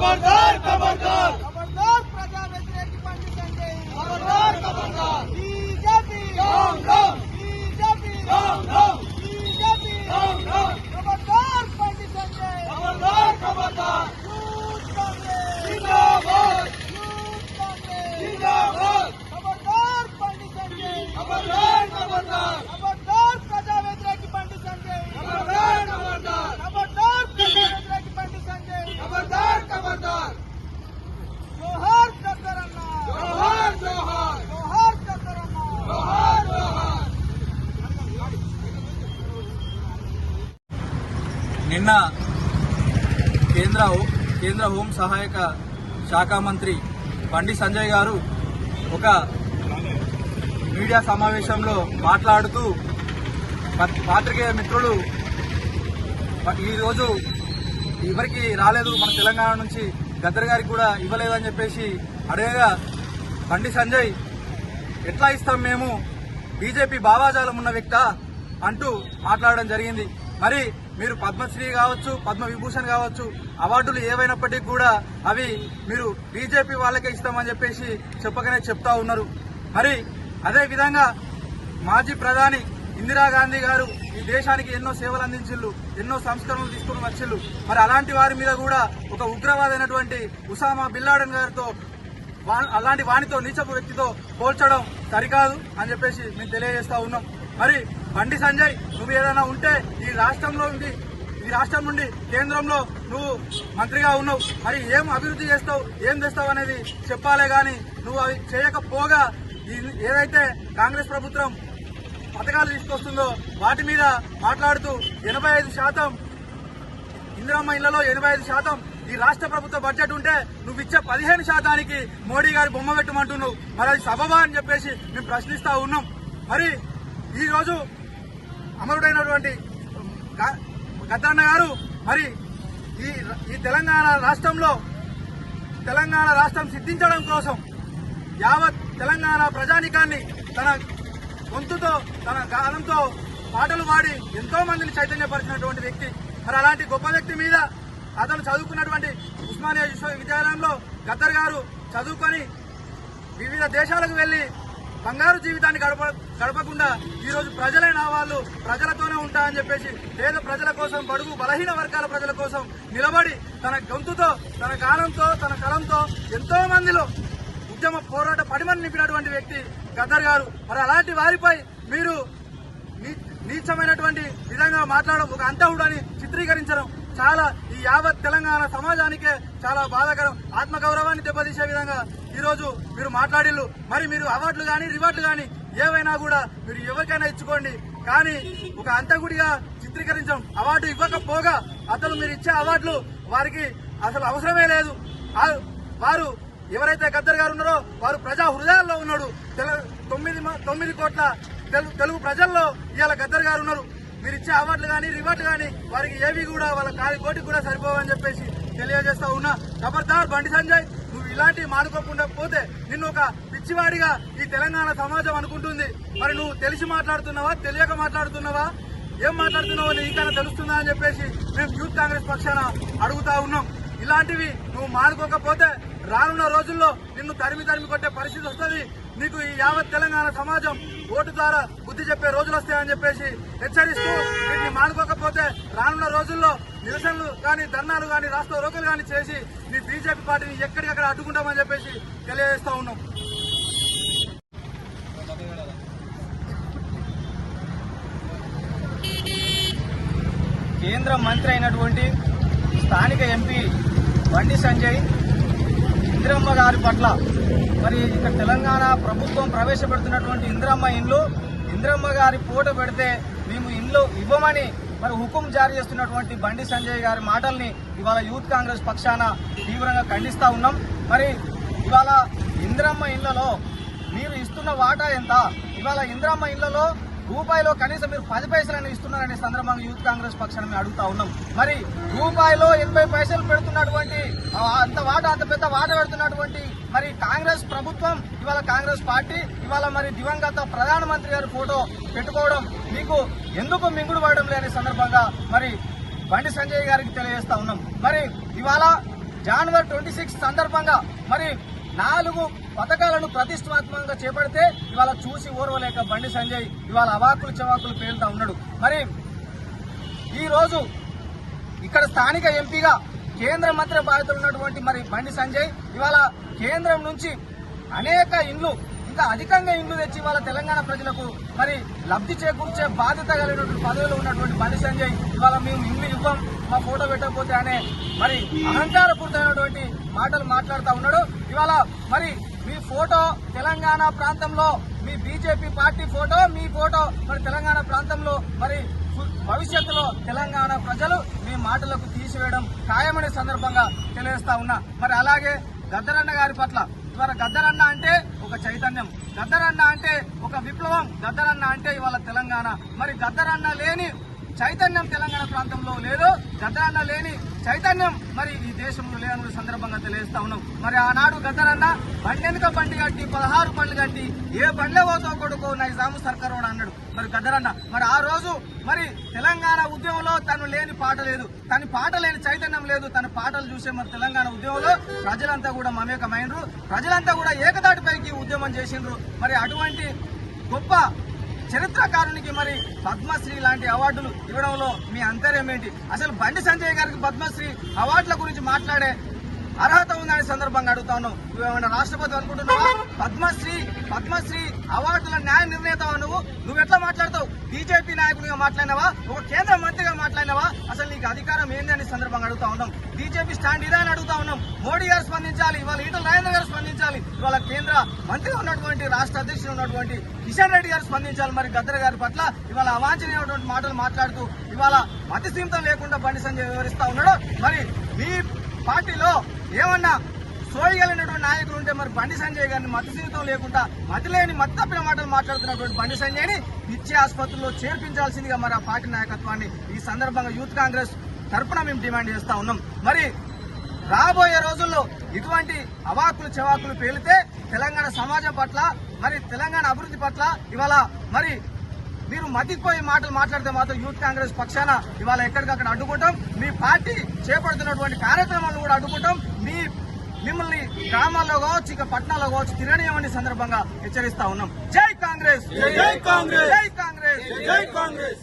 Aparta నిన్న కేంద్ర కేంద్ర హోం సహాయక శాఖ మంత్రి బండి సంజయ్ గారు ఒక మీడియా సమావేశంలో మాట్లాడుతూ పాత్రికేయ మిత్రులు ఈరోజు ఎవరికి రాలేదు మన తెలంగాణ నుంచి గద్దర్ గారికి కూడా ఇవ్వలేదని చెప్పేసి అడగగా బండి సంజయ్ ఎట్లా ఇస్తాం మేము? బీజేపీ భావాజాలం ఉన్న వ్యక్త? అంటూ మాట్లాడడం జరిగింది. మరి మీరు పద్మశ్రీ కావచ్చు పద్మ విభూషణ్ కావచ్చు అవార్డులు ఏవైనప్పటికీ కూడా అవి మీరు బీజేపీ వాళ్ళకే ఇస్తామని చెప్పేసి చెప్పకనే చెప్తా ఉన్నారు. మరి అదే విధంగా మాజీ ప్రధాని ఇందిరాగాంధీ గారు ఈ దేశానికి ఎన్నో సేవలు అందించిళ్ళు ఎన్నో సంస్కరణలు తీసుకుని వచ్చిళ్ళు. మరి అలాంటి వారి మీద కూడా ఒక ఉగ్రవాదైనటువంటి ఉసామా బిల్లాడన్ గారితో వా- అలాంటి వానితో నీచపు వ్యక్తితో పోల్చడం సరికాదు అని చెప్పేసి మేము తెలియజేస్తా ఉన్నాం. మరి బండి సంజయ్ నువ్వు ఏదైనా ఉంటే ఈ రాష్ట్రంలో ఉంది ఈ రాష్ట్రం నుండి కేంద్రంలో నువ్వు మంత్రిగా ఉన్నావు. మరి ఏం అభివృద్ధి చేస్తావు ఏం చేస్తావు అనేది చెప్పాలే గాని నువ్వు అవి చేయకపోగా ఏదైతే కాంగ్రెస్ ప్రభుత్వం పథకాలు తీసుకొస్తుందో వాటి మీద మాట్లాడుతూ ఎనభై ఐదు శాతం ఇందిరమ్మ ఇళ్ళలో ఎనభై ఐదు శాతం ఈ రాష్ట్ర ప్రభుత్వ బడ్జెట్ ఉంటే నువ్వు ఇచ్చే పదిహేను శాతానికి మోడీ గారి బొమ్మ పెట్టమంటున్నావు. మరి అది సబబా అని చెప్పేసి మేము ప్రశ్నిస్తా ఉన్నాం. మరి ఈరోజు అమరుడైనటువంటి గద్దన్న గారు మరి ఈ ఈ తెలంగాణ రాష్ట్రంలో తెలంగాణ రాష్ట్రం సిద్ధించడం కోసం యావత్ తెలంగాణ ప్రజానికాన్ని తన గొంతుతో తన గానంతో పాటలు పాడి ఎంతో మందిని చైతన్యపరిచినటువంటి వ్యక్తి. మరి అలాంటి గొప్ప వ్యక్తి మీద అతను చదువుకున్నటువంటి ఉస్మానియా విశ్వవిద్యాలయంలో గద్దర్ గారు చదువుకొని వివిధ దేశాలకు వెళ్ళి బంగారు జీవితాన్ని గడప గడపకుండా ఈరోజు ప్రజలైన ప్రజలే నా వాళ్ళు ప్రజలతోనే ఉంటా అని చెప్పేసి పేద ప్రజల కోసం బడుగు బలహీన వర్గాల ప్రజల కోసం నిలబడి తన గొంతుతో తన గానంతో తన కలంతో ఎంతో మందిలో ఉద్యమ పోరాట పడిమని నింపినటువంటి వ్యక్తి గద్దర్ గారు. మరి అలాంటి వారిపై మీరు నీచమైనటువంటి విధంగా మాట్లాడడం ఒక అంతహుడని చిత్రీకరించడం చాలా ఈ యావత్ తెలంగాణ సమాజానికే చాలా బాధాకరం. ఆత్మగౌరవాన్ని దెబ్బతీసే విధంగా ఈరోజు మీరు మాట్లాడిల్లు. మరి మీరు అవార్డులు కానీ రివార్డులు కానీ ఏవైనా కూడా మీరు ఎవరికైనా ఇచ్చుకోండి. కానీ ఒక అంతకుడిగా చిత్రీకరించడం అవార్డు ఇవ్వకపోగా అసలు మీరు ఇచ్చే అవార్డులు వారికి అసలు అవసరమే లేదు. వారు ఎవరైతే గద్దర్ గారు ఉన్నారో వారు ప్రజా హృదయాల్లో ఉన్నాడు. తెల- తొమ్మిది మ- తొమ్మిది కోట్ల తెలు- తెలుగు ప్రజల్లో ఇవాళ గద్దర్ గారు ఉన్నారు. మీరు ఇచ్చే అవార్డులు కానీ రివార్డులు కానీ వారికి ఏవి కూడా వాళ్ళ కాలి కోటికి కూడా సరిపోవని చెప్పేసి తెలియజేస్తా ఉన్నా. ఖబర్దార్ బండి సంజయ్ నువ్వు ఇలాంటివి మానుకోకుండా పోతే నిన్ను ఒక పిచ్చివాడిగా ఈ తెలంగాణ సమాజం అనుకుంటుంది. మరి నువ్వు తెలిసి మాట్లాడుతున్నావా తెలియక మాట్లాడుతున్నావా? ఏం మాట్లాడుతున్నావో నీకైనా తెలుస్తుందా అని చెప్పేసి మేము యూత్ కాంగ్రెస్ పక్షాన అడుగుతా ఉన్నాం. ఇలాంటివి నువ్వు మానుకోకపోతే రానున్న రోజుల్లో నిన్ను తరిమి తరిమి కొట్టే పరిస్థితి వస్తుంది. నీకు ఈ యావత్ తెలంగాణ సమాజం ఓటు ద్వారా బుద్ధి చెప్పే రోజులు వస్తాయని చెప్పేసి హెచ్చరిస్తూ వీటిని మానుకోకపోతే రానున్న రోజుల్లో నిరసనలు కానీ ధర్నాలు కానీ రాష్ట్ర రోకలు కానీ చేసి మీ బీజేపీ పార్టీని ఎక్కడికక్కడ అడ్డుకుంటామని చెప్పేసి తెలియజేస్తా ఉన్నాం. కేంద్ర మంత్రి అయినటువంటి స్థానిక ఎంపీ బండి సంజయ్ ఇందిరమ్మ గారి పట్ల. మరి ఇక్కడ తెలంగాణ ప్రభుత్వం ప్రవేశపెడుతున్నటువంటి ఇందిరమ్మ ఇండ్లు ఇందిరమ్మ గారి పూట పెడితే మేము ఇండ్లు ఇవ్వమని మరి హుకుం జారీ చేస్తున్నటువంటి బండి సంజయ్ గారి మాటల్ని ఇవాళ యూత్ కాంగ్రెస్ పక్షాన తీవ్రంగా ఖండిస్తా ఉన్నాం. మరి ఇవాళ ఇందిరమ్మ ఇళ్ళలో మీరు ఇస్తున్న వాటా ఎంత? ఇవాళ ఇందిరమ్మ ఇళ్ళలో రూపాయిలో కనీసం మీరు పది పైసలను ఇస్తున్నారనే సందర్భంగా యూత్ కాంగ్రెస్ పక్షాన్ని మేము అడుగుతా ఉన్నాం. మరి రూపాయిలో ఎనభై పైసలు పెడుతున్నటువంటి అంత వాట అంత పెద్ద వాట పెడుతున్నటువంటి మరి కాంగ్రెస్ ప్రభుత్వం ఇవాళ కాంగ్రెస్ పార్టీ ఇవాళ మరి దివంగత ప్రధానమంత్రి గారి ఫోటో పెట్టుకోవడం మీకు ఎందుకు మింగుడు పడడం లేని సందర్భంగా మరి బండి సంజయ్ గారికి తెలియజేస్తా ఉన్నాం. మరి ఇవాళ జనవరి ట్వంటీ సిక్స్ సందర్భంగా మరి నాలుగు పథకాలను ప్రతిష్టాత్మకంగా చేపడితే ఇవాళ చూసి ఓర్వలేక బండి సంజయ్ ఇవాళ అవాకులు చవాకులు పేలుతా ఉన్నాడు. మరి ఈరోజు ఇక్కడ స్థానిక ఎంపీగా కేంద్ర మంత్రి బాధ్యతలు ఉన్నటువంటి మరి బండి సంజయ్ ఇవాళ కేంద్రం నుంచి అనేక ఇండ్లు ఇంకా అధికంగా ఇండ్లు తెచ్చి ఇవాళ తెలంగాణ ప్రజలకు మరి లబ్ధి చేకూర్చే బాధ్యత కలిగినటువంటి పదవిలో ఉన్నటువంటి బండి సంజయ్ ఇవాళ మేము ఇండ్లు ఇవ్వం మా ఫోటో పెట్టకపోతే అనే మరి అహంకారపూరితమైనటువంటి మాటలు మాట్లాడుతూ ఉన్నాడు. ఇవాళ మరి ఫోటో తెలంగాణ ప్రాంతంలో మీ బీజేపీ పార్టీ ఫోటో మీ ఫోటో మరి తెలంగాణ ప్రాంతంలో మరి భవిష్యత్తులో తెలంగాణ ప్రజలు మీ మాటలకు తీసివేయడం ఖాయమనే సందర్భంగా తెలియజేస్తా ఉన్నా. మరి అలాగే గద్దరన్న గారి పట్ల ఇవాళ గద్దరన్న అంటే ఒక చైతన్యం గద్దరన్న అంటే ఒక విప్లవం గద్దరన్న అంటే ఇవాళ తెలంగాణ. మరి గద్దరన్న లేని చైతన్యం తెలంగాణ ప్రాంతంలో లేదు గద్దరన్న లేని చైతన్యం మరి ఈ దేశంలో లేని సందర్భంగా తెలియజేస్తా ఉన్నాం. మరి ఆనాడు గద్దరన్న బండెనుక బండి కట్టి పదహారు బండ్లు కట్టి ఏ బండ్లే పోతో కొడుకో నైజాము సర్కార్ అన్నాడు. మరి గద్దరన్న మరి ఆ రోజు మరి తెలంగాణ ఉద్యమంలో తను లేని పాట లేదు. తన పాట లేని చైతన్యం లేదు. తన పాటలు చూసే మరి తెలంగాణ ఉద్యమంలో ప్రజలంతా కూడా మమేకమైనరు ప్రజలంతా కూడా ఏకదాటిపైకి ఉద్యమం చేసిండ్రు. మరి అటువంటి గొప్ప చరిత్రకారునికి మరి పద్మశ్రీ లాంటి అవార్డులు ఇవ్వడంలో మీ అంతర్యం ఏంటి? అసలు బండి సంజయ్ గారికి పద్మశ్రీ అవార్డుల గురించి మాట్లాడే అర్హత ఉందని సందర్భంగా అడుగుతా ఉన్నావు నువ్వేమైనా రాష్ట్రపతి అనుకుంటున్నావా? పద్మశ్రీ పద్మశ్రీ అవార్డుల న్యాయ నిర్ణేతవా నువ్వు. నువ్వు ఎట్లా మాట్లాడతావు? బీజేపీ నాయకుడిగా మాట్లాడినావా? ఒక కేంద్ర మంత్రిగా మాట్లాడినావా? అసలు నీకు అధికారం ఏంది అనే సందర్భంగా అడుగుతా ఉన్నాం. బీజేపీ స్టాండ్ ఇదే అని అడుగుతా ఉన్నాం. మోడీ గారు స్పందించాలి ఇవాళ ఈటల రాజేంద్ర గారు స్పందించాలి. ఇవాళ కేంద్ర మంత్రిగా ఉన్నటువంటి రాష్ట్ర అధ్యక్షుడు ఉన్నటువంటి కిషన్ రెడ్డి గారు స్పందించాలి. మరి గద్దర్ గారి పట్ల ఇవాళ అవాంఛనీయమైనటువంటి మాటలు మాట్లాడుతూ ఇవాళ మతి సీమితం లేకుండా బండి సంజయ్ వివరిస్తా ఉన్నాడు. మరి మీ పార్టీలో ఏమన్నా సోయగలిగినటువంటి నాయకులు ఉంటే మరి బండి సంజయ్ గారిని మత జీవితం లేకుండా మతి లేని తప్పిన మాటలు మాట్లాడుతున్నటువంటి బండి సంజయ్ని పిచ్చి ఆసుపత్రుల్లో చేర్పించాల్సిందిగా మరి ఆ పార్టీ నాయకత్వాన్ని ఈ సందర్భంగా యూత్ కాంగ్రెస్ తరఫున మేము డిమాండ్ చేస్తా ఉన్నాం. మరి రాబోయే రోజుల్లో ఇటువంటి అవాకులు చెవాకులు పేలితే తెలంగాణ సమాజం పట్ల మరి తెలంగాణ అభివృద్ధి పట్ల ఇవాళ మరి మీరు మతిపోయి మాటలు మాట్లాడితే మాత్రం యూత్ కాంగ్రెస్ పక్షాన ఇవాళ ఎక్కడికక్కడ అడ్డుకుంటాం. మీ పార్టీ చేపడుతున్నటువంటి కార్యక్రమాలను కూడా అడ్డుకుంటాం. మీ మిమ్మల్ని గ్రామాల్లో కావచ్చు ఇక పట్టణాల్లో కావచ్చు తిరగనీయమని సందర్భంగా హెచ్చరిస్తా ఉన్నాం. జై కాంగ్రెస్! జై కాంగ్రెస్! జై కాంగ్రెస్! జై కాంగ్రెస్!